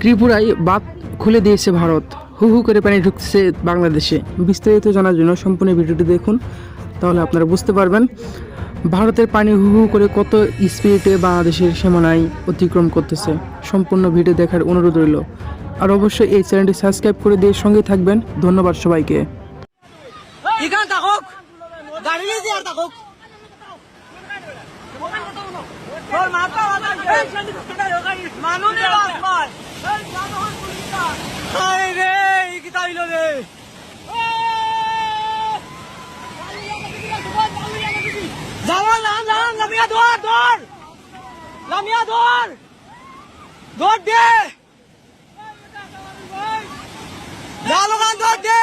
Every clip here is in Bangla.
ত্রিপুরায় বাঁধ খুলে দিয়েছে ভারত। হু হু করে পানি ঢুকছে বাংলাদেশে। বিস্তারিত জানার জন্য সম্পূর্ণ ভিডিওটি দেখুন, তাহলে আপনারা বুঝতে পারবেন ভারতের পানি হু হু করে কত স্পিডে বাংলাদেশের সীমানায় অতিক্রম করতেছে। সম্পূর্ণ ভিডিও দেখার অনুরোধ রইল। আর অবশ্যই এই চ্যানেলটি সাবস্ক্রাইব করে দিয়ে সঙ্গে থাকবেন। ধন্যবাদ সবাইকে। হায় যাওয়া নাম নাম লামিয়া ধর ধর লামিয়া ধর ধর দে জালগান ধর দে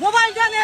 我把你叫来。